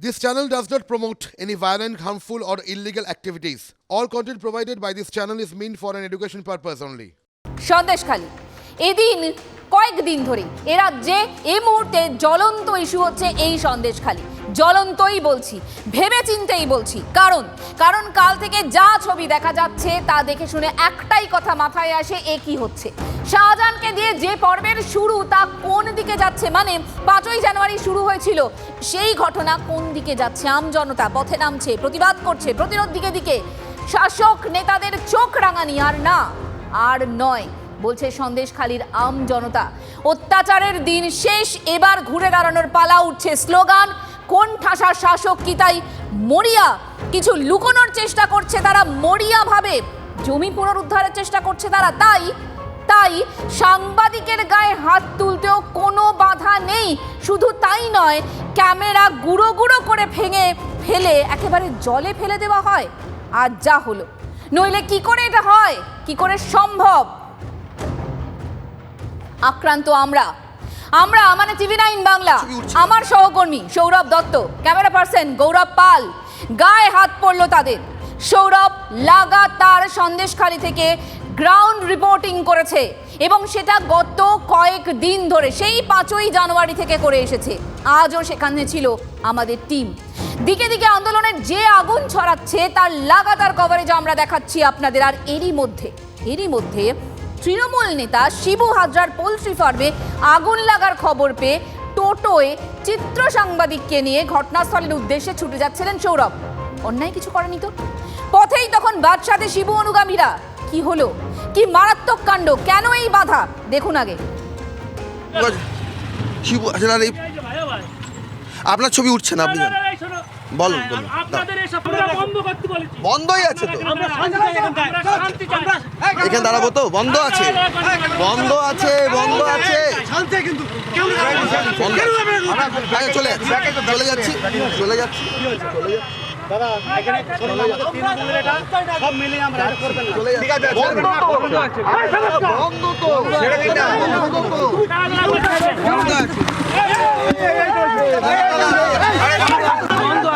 This channel does not promote any violent, harmful, or illegal activities. All content provided by this channel is meant for an education purpose only. Sandeshkhali এদিন কয়েকদিন ধরে এ রাজ্যে এই মুহূর্তে জ্বলন্ত issue হচ্ছে এই সন্দেশখালী জ্বলন্তই বলছি ভেবে চিন্তেই বলছি। কারণ কারণ কাল থেকে যা ছবি দেখা যাচ্ছে তা দেখে শুনে একটাই কথা মাথায় আসে, এ কি হচ্ছে? শাহজাহানকে দিয়ে যে পর্বের শুরু তা কোন দিকে যাচ্ছে? মানে পাঁচই জানুয়ারি শুরু হয়েছিল, সেই ঘটনা কোন দিকে যাচ্ছে? আমজনতা পথে নামছে, প্রতিবাদ করছে, প্রতিরোধ দিকে দিকে। শাসক নেতাদের চোখ রাঙানি, আর না, আর নয়, বলছে সন্দেশখালীর আম জনতা। অত্যাচারের দিন শেষ, এবার ঘুরে দাঁড়ানোর পালা উঠছে স্লোগান কোন ঠাসার শাসক কি তাই মরিয়া? কিছু লুকোনোর চেষ্টা করছে তারা মরিয়া ভাবে জমি পুনরুদ্ধারের চেষ্টা করছে তারা, তাই তাই সাংবাদিকের গায়ে হাত তুলতেও কোনো বাধা নেই। শুধু তাই নয়, ক্যামেরা গুঁড়ো গুঁড়ো করে ভেঙে ফেলে, একেবারে জলে ফেলে দেওয়া হয়। আর যা হলো, নইলে কি করে এটা হয়? কি করে সম্ভব? আক্রান্ত আমরা। আমরা মানে টিভি নাইন বাংলা আমার সহকর্মী সৌরভ দত্ত ক্যামেরা পার্সন গৌরব পাল গায়ে হাত পড়ল তাদের। সৌরভ লাগাতার সন্দেশখালি থেকে গ্রাউন্ড রিপোর্টিং করেছে এবং সেটা গত কয়েক দিন ধরে সেই পাঁচই জানুয়ারি থেকে করে এসেছে। আজও সেখানে ছিল আমাদের টিম দিকে দিকে আন্দোলনের যে আগুন ছড়াচ্ছে তার লাগাতার কভারেজ আমরা দেখাচ্ছি আপনাদের আর এরই মধ্যে এরই মধ্যে তৃণমূল নেতা শিবু হাজরার পোলট্রি ফার্মে আগুন লাগার খবর পেয়ে টোটোয় চিত্র সাংবাদিককে নিয়ে ঘটনাস্থলের উদ্দেশ্যে ছুটে যাচ্ছিলেন সৌরভ। অন্যায় কিছু করেনি তো? পথেই তখন বাদশাতে শিবু অনুগামীরা। কি হলো? কি মারাত্মক কাণ্ড? কেন এই বাধা? দেখুন আগে। শিবু এই আপনার ছবি উঠছে না আপনি বলেছি বন্ধই আছে তো এখানে দাঁড়াবো তো বন্ধ আছে বন্ধ আছে বন্ধ আছে আচ্ছা, চলে যাচ্ছি চলে যাচ্ছি চলে যাচ্ছি সব মিলিয়ে আমরা করবেন। চলে বন্ধ তো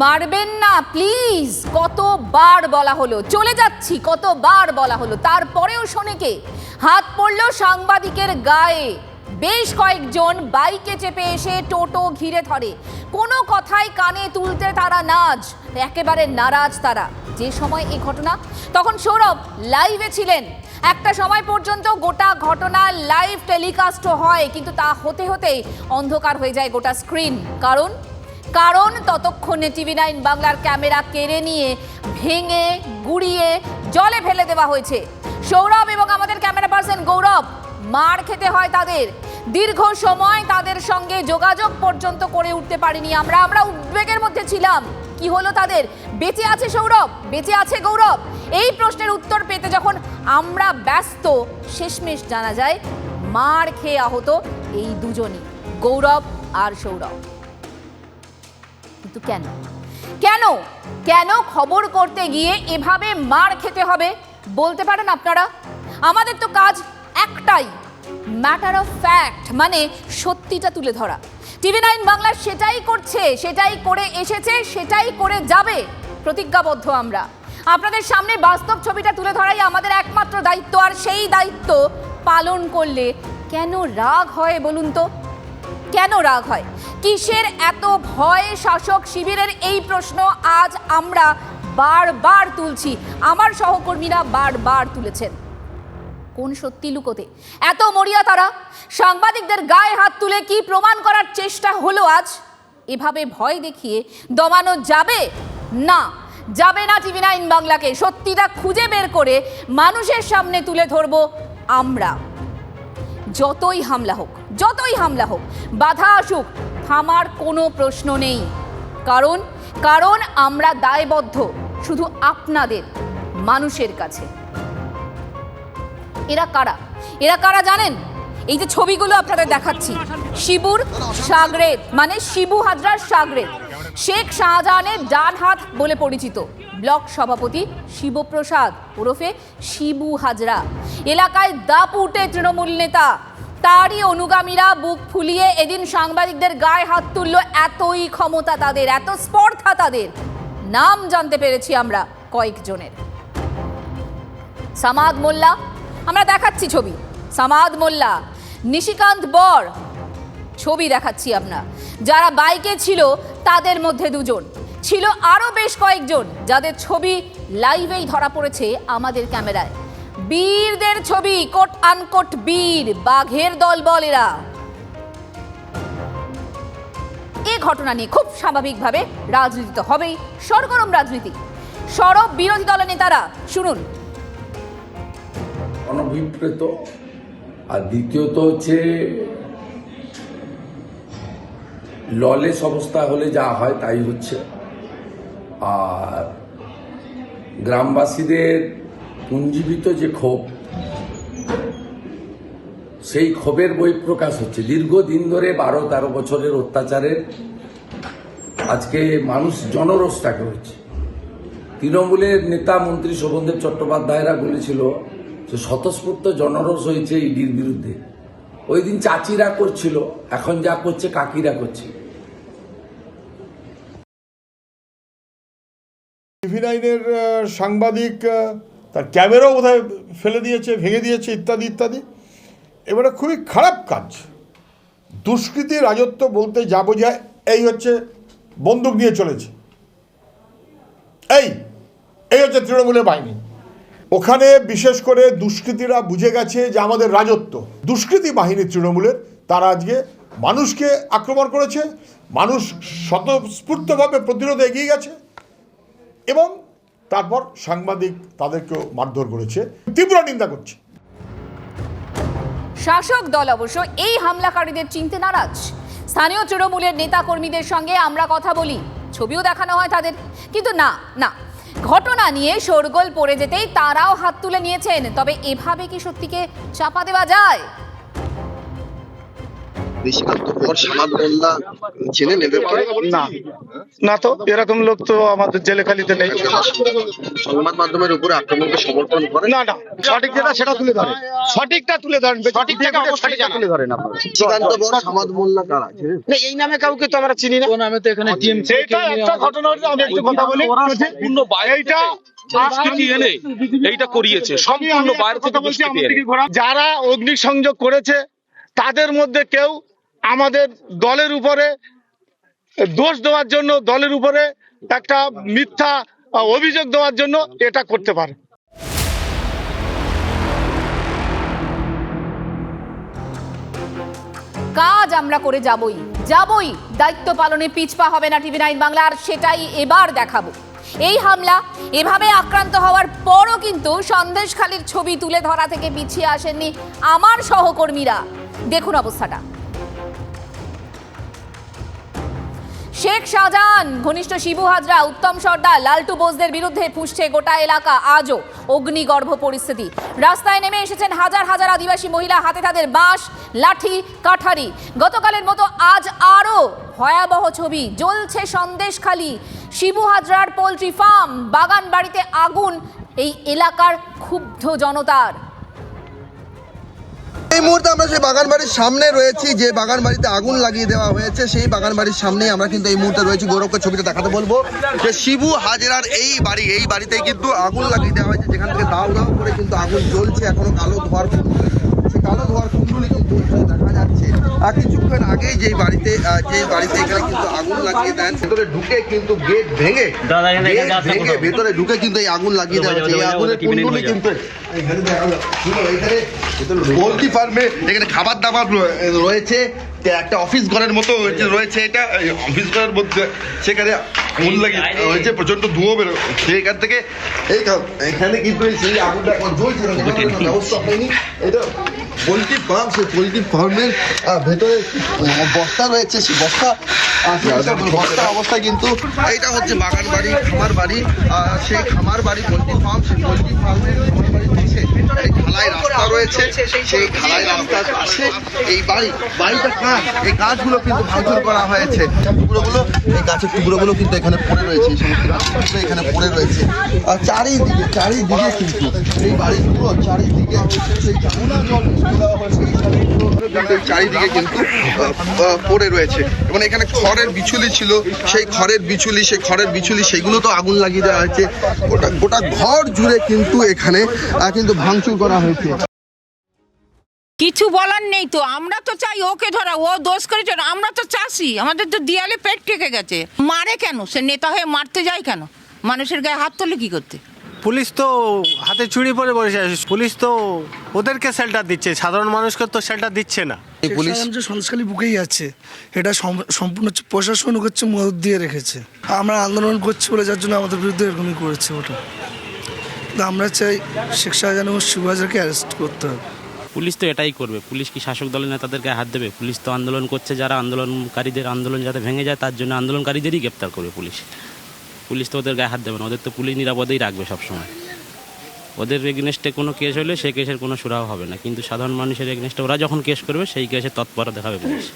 মারবেন না প্লিজ কতবার বলা হলো? চলে যাচ্ছি, কতবার বলা হলো? তারপরেও শোনে কে হাত পড়ল সাংবাদিকের গায়ে। বেশ কয়েকজন বাইকে চেপে এসে টোটো ঘিরে ধরে। কোনো কথাই কানে তুলতে তারা নাজ, একেবারে নারাজ তারা। যে সময় এই ঘটনা, তখন সৌরভ লাইভে ছিলেন। একটা সময় পর্যন্ত গোটা ঘটনা লাইভ টেলিকাস্টও হয়, কিন্তু তা হতে হতেই অন্ধকার হয়ে যায় গোটা স্ক্রিন কারণ কারণ ততক্ষণে টিভি নাইন বাংলার ক্যামেরা কেড়ে নিয়ে, ভেঙে, গুড়িয়ে, জলে ফেলে দেওয়া হয়েছে। সৌরভ এবং আমাদের ক্যামেরা পার্সন গৌরব মার খেতে হয় তাদের। দীর্ঘ সময় তাদের সঙ্গে যোগাযোগ পর্যন্ত করে উঠতে পারিনি আমরা। আমরা উদ্বেগের মধ্যে ছিলাম। কি হলো তাদের? বেঁচে আছে সৌরভ? বেঁচে আছে গৌরব? এই প্রশ্নের উত্তর পেতে যখন আমরা ব্যস্ত, শেষমেশ জানা যায়, মার খেয়ে আহত এই দুজনই, গৌরব আর সৌরভ। কিন্তু কেন? কেন? কেন খবর করতে গিয়ে এভাবে মার খেতে হবে? বলতে পারেন আপনারা? আমাদের তো কাজ একটাই ম্যাটার অফ ফ্যাক্ট মানে সত্যিটা তুলে ধরা। টিভি নাইন বাংলা সেটাই করছে, সেটাই করে এসেছে, সেটাই করে যাবে, প্রতিজ্ঞাবদ্ধ আমরা। আপনাদের সামনে বাস্তব ছবিটা তুলে ধরাই আমাদের একমাত্র দায়িত্ব, আর সেই দায়িত্ব পালন করলে কেন রাগ হয় বলুন তো? কেন রাগ হয়? কিসের এত ভয় শাসক শিবিরের এই প্রশ্ন আজ আমরা বারবার তুলছি। আমার সহকর্মীরা বারবার তুলেছেন। কোন সত্যি লুকোতে? এত মরিয়া তারা। সাংবাদিকদের গায়ে হাত তুলে কি প্রমাণ করার চেষ্টা হলো আজ? এভাবে ভয় দেখিয়ে দমানো যাবে? না যাবে না টিভি নাইন বাংলাকে। সত্যিটা খুঁজে বের করে মানুষের সামনে তুলে ধরবো আমরা। যতই হামলা হোক, যতই হামলা হোক, বাধা আসুক, থামার কোনো প্রশ্ন নেই। কারণ কারণ আমরা দায়বদ্ধ, শুধু আপনাদের, মানুষের কাছে। এরা কারা? এরা কারা জানেন? এই যে ছবিগুলো আপনাদের দেখাচ্ছি। শিবুর সাগরেদ মানে শিবু হাজরার সাগরেদ শেখ শাহজাহানের ডান হাত বলে পরিচিত। ব্লক সভাপতি শিবপ্রসাদ ওরফে শিবু হাজরা। এলাকায় দাপুটে তৃণমূল নেতা। তারই অনুগামীরা বুক ফুলিয়ে এদিন সাংবাদিকদের গায়ে হাত তুলল এতই ক্ষমতা তাদের, এত স্পর্ধা তাদের। নাম জানতে পেরেছি আমরা কয়েকজনের। সামাদ মোল্লা আমরা দেখাচ্ছি ছবি। সামাদ মোল্লা, নিশিকান্ত বর ছবি দেখাচ্ছি আমরা। যারা বাইকে ছিল, তাদের মধ্যে দুজন। ছিল আরও বেশ কয়েকজন, যাদের ছবি লাইভেই ধরা পড়েছে আমাদের ক্যামেরায়। বীরদের ছবি, কোট আনকোট বীর, বাঘের দল বল এরা এ ঘটনা নিয়ে খুব স্বাভাবিকভাবে রাজনীতি তো হবেই, সরগরম রাজনীতি। সরব বিরোধী দলের নেতারা, শুনুন অনভিপ্রেত আর দ্বিতীয়ত হচ্ছে ললেস অবস্থা হলে যা হয় তাই হচ্ছে আর গ্রামবাসীদের পুঞ্জীবিত যে ক্ষোভ সেই ক্ষোভের বহিঃপ্রকাশ হচ্ছে দীর্ঘদিন ধরে বারো তেরো বছরের অত্যাচারের আজকে মানুষ জনরোষটাকে হচ্ছে তৃণমূলের নেতা মন্ত্রী শোভনদেব চট্টোপাধ্যায়রা বলেছিল যে স্বতঃস্ফূর্ত জনরোষ হয়েছে ইডির বিরুদ্ধে। ওই দিন চাচিরা করছিল, এখন যা করছে কাকিরা করছে। টিভি সাংবাদিক তার ক্যামেরাও বোধহয় ফেলে দিয়েছে, ভেঙে দিয়েছে, ইত্যাদি ইত্যাদি। এবারে খুবই খারাপ কাজ। দুষ্কৃতি, রাজত্ব বলতে যা বোঝায়, এই হচ্ছে বন্দুক নিয়ে চলেছে। এই এই হচ্ছে তৃণমূলের বাহিনী। ওখানে বিশেষ করে দুষ্কৃতীরা বুঝে গেছে যে আমাদের রাজত্ব। দুষ্কৃতী বাহিনী তৃণমূলের, তারা আজকে মানুষকে আক্রমণ করেছে, মানুষ স্বতঃস্ফূর্তভাবে প্রতিরোধে এগিয়ে গেছে এবং তারপর সাংবাদিক তাদেরকেও মারধর করেছে, তীব্র নিন্দা করছে। শাসক দল অবশ্য এই হামলাকারীদের চিনতে নারাজ। স্থানীয় তৃণমূলের নেতা কর্মীদের সঙ্গে আমরা কথা বলি, ছবিও দেখানো হয় তাদের। কিন্তু না না ঘটনা নিয়ে শোরগোল পড়ে যেতেই তারাও হাত তুলে নিয়েছেন। তবে এভাবে কি সত্যিকে চাপা দেওয়া যায়? ঋষিকান্ত বর সামাদ মোল্লা চেনেন এদেরকে না। না তো এরকম লোক তো আমাদের জেলেখালিতে নেই। সংবাদ মাধ্যমের উপরে আক্রমণকে সমর্থন করেন না না সঠিক যেটা সেটা তুলে ধরেন সঠিকটা তুলে ধরেন সঠিক অবশ্যই জানা তুলে ধরেন ঋষিকান্ত বর সামাদ মোল্লা কারা? চেনেন? এই নামে কাউকে তো আমরা চিনি না। নামে তো এখানে টিএমসি সেইটা একটা ঘটনা হচ্ছে আমি একটু কথা বলি। সম্পূর্ণ বাইরে এইটা দুষ্কৃতি এনে এইটা করিয়েছে সম্পূর্ণ বাইরে থেকে। যারা অগ্নিসংযোগ করেছে তাদের মধ্যে কেউ আমাদের দলের উপরে দোষ দেওয়ার জন্য, দলের উপরে একটা মিথ্যা অভিযোগ দেওয়ার জন্য এটা করতে পারে। কাজ আমরা করে যাবই যাবই। দায়িত্ব পালনে পিছপা হবে না টিভি নাইন বাংলা আর সেটাই এবার দেখাবো। এই হামলা এভাবে আক্রান্ত হওয়ার পরও কিন্তু সন্দেশখালীর ছবি তুলে ধরা থেকে পিছিয়ে আসেননি আমার সহকর্মীরা। দেখুন অবস্থাটা। শেখ শাহজাহান, ঘনিষ্ঠ শিবু হাজরা, উত্তম সর্দার, লালটু বোসদের বিরুদ্ধে ফুসছে গোটা এলাকা। আজও অগ্নিগর্ভ পরিস্থিতি। রাস্তায় নেমে এসেছেন হাজার হাজার আদিবাসী মহিলা, হাতে তাদের বাঁশ, লাঠি, কাঠারি। গতকালের মতো আজ আরও ভয়াবহ ছবি। জ্বলছে সন্দেশখালি। শিবু হাজরার পোলট্রি ফার্ম বাগান বাড়িতে আগুন। এই এলাকার ক্ষুব্ধ জনতার। এই মুহূর্তে আমরা সেই বাগান বাড়ির সামনে রয়েছি, যে বাগান বাড়িতে আগুন লাগিয়ে দেওয়া হয়েছে, সেই বাগান বাড়ির সামনেই আমরা কিন্তু এই মুহূর্তে রয়েছি। গৌরবকে ছবিটা দেখাতে বলব যে শিবু হাজরার এই বাড়ি, এই বাড়িতে কিন্তু আগুন লাগিয়ে দেওয়া হয়েছে, যেখান থেকে দাও দাও করে কিন্তু আগুন জ্বলছে, এখনও কালো ধোয়ার কালো ধোয়ার কুণ্ডুলি কিন্তু এখানে দেখা যাচ্ছে। আর কিছুক্ষণ আগেই যেই বাড়িতে যে বাড়িতে এখানে কিন্তু আগুন লাগিয়ে দেন ভেতরে ঢুকে কিন্তু গেট ভেঙে ভেঙে ভেতরে ঢুকে কিন্তু এই আগুন লাগিয়ে দেওয়া হচ্ছে। এই আগুনের কুণ্ডুলি কিন্তু এখানে দেখা এখানে পোলট্রি ফার্মে এখানে খাবার দাবার রয়েছে। একটা অফিস ঘরের মতো হয়েছে- রয়েছে এটা অফিস ঘরের মধ্যে সেখানে আগুন লাগে হয়েছে প্রচণ্ড ধুয়ো বেরো সেখান থেকে এই এখানে কিন্তু সেই আগুনটা এখন জ্বলছে না, ব্যবস্থা হয়নি। এটা পোলট্রি ফার্ম সেই পোলট্রি ফার্মের ভেতরে বস্তা রয়েছে সেই বস্তা। বস্তা অবস্থায় কিন্তু এইটা হচ্ছে বাগান বাড়ি খামার বাড়ি। সেই খামার বাড়ি পোলট্রি ফার্ম সেই পোলট্রি ফার্মের খামার বাড়ির ঢালাই রাস্তা রয়েছে সেই ঢালাই রাস্তার পাশে এই বাড়ি বাড়িটা কাজ এই গাছগুলো কিন্তু ভাঙচুর করা হয়েছে। টুকরোগুলো এই গাছের টুকরোগুলো কিন্তু এখানে পড়ে রয়েছে এই সমস্ত গাছগুলো এখানে পড়ে রয়েছে। আর চারিদিকে চারিদিকে কিন্তু এই বাড়িগুলো চারিদিকে সেই জানলা জল দেওয়া হয়েছে। এই চারিদিকে কিন্তু পড়ে রয়েছে। এবং এখানে খড়ের বিচুলি ছিল। সেই খড়ের বিচুলি সেই খড়ের বিচুলি সেগুলো তো আগুন লাগিয়ে দেওয়া হয়েছে। গোটা গোটা ঘর জুড়ে কিন্তু এখানে কিন্তু ভাঙচুর করা হয়েছে। কিছু বলার নেই তো। আমরা তো চাই ওকে ধরা, ও দোষ করেছে আমরা তো চাষি। আমাদের তো দেয়ালে পেট ঠেকে গেছে। মারে কেন? সে নেতা হয়ে মারতে যায় কেন? মানুষের গায়ে হাত তোলে কি করতে? পুলিশ তো হাতে চুড়ি পরে বসে আছে। পুলিশ তো ওদেরকে শেল্টার দিচ্ছে। সাধারণ মানুষকে তো শেল্টার দিচ্ছে না। এই পুলিশ যে সন্দেশখালী বুকেই আছে এটা সম্পূর্ণ হচ্ছে প্রশাসন হচ্ছে মদত দিয়ে রেখেছে। আমরা আন্দোলন করছি বলে যার জন্য আমাদের বিরুদ্ধে এরকমই করেছে ওটা। তো আমরা চাই শেখ শাহজাহান এবং শিবহাজারকে অ্যারেস্ট করতে হবে। পুলিশ তো এটাই করবে। পুলিশ কি শাসক দলের নেতাদের গায়ে হাত দেবে? পুলিশ তো আন্দোলন করছে যারা আন্দোলনকারীদের আন্দোলন যাতে ভেঙে যায় তার জন্য আন্দোলনকারীদেরই গ্রেপ্তার করবে পুলিশ। পুলিশ তো ওদের গায়ে হাত দেবে না, ওদের তো পুলিশ নিরাপদেই রাখবে সবসময়। ওদের এগেনস্টে কোনো কেস হলে সেই কেসের কোনো সুরাহ হবে না, কিন্তু সাধারণ মানুষের এগেনস্টে ওরা যখন কেস করবে, সেই কেসে তৎপরতা দেখাবে পুলিশ।